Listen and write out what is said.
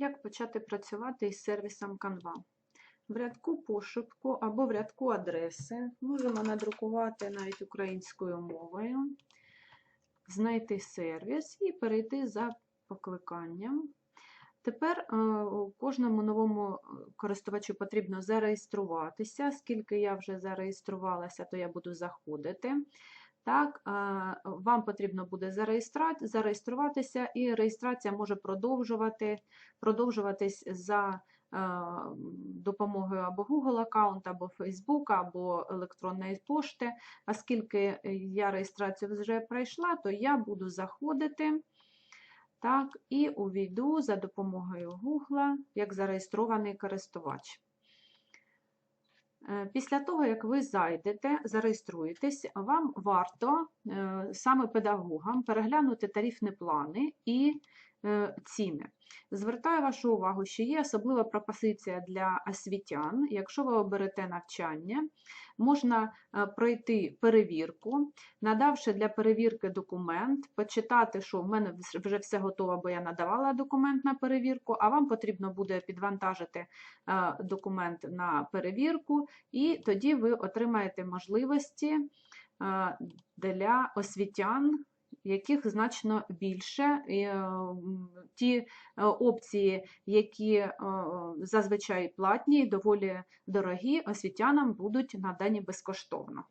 Як почати працювати із сервісом Canva? В рядку пошуку або в рядку адреси можемо надрукувати навіть українською мовою, знайти сервіс і перейти за покликанням. Тепер е, кожному новому користувачу потрібно зареєструватися. Скільки я вже зареєструвалася, то я буду заходити. Так, е, вам потрібно буде зареєструватися, і реєстрація може продовжувати, продовжуватись за е, допомогою або Google аккаунт, або Facebook, або електронної пошти. Оскільки я реєстрацію вже пройшла, то я буду заходити. Так, і увійду за допомогою Google як зареєстрований користувач. Е, Після того, як ви зайдете, зареєструєтесь, вам варто е, саме педагогам переглянути тарифні плани і ціни. Звертаю вашу увагу, що є особлива пропозиція для освітян. Якщо ви оберете навчання, можна е, пройти перевірку, надавши для перевірки документ, почитати, що в мене вже все готово, бо я надавала документ на перевірку, а вам потрібно буде підвантажити е, документ на перевірку, і тоді ви отримаєте можливості е, для освітян, яких значно більше. Ті е, опції, які е, зазвичай платні і доволі дорогі, освітянам будуть надані безкоштовно.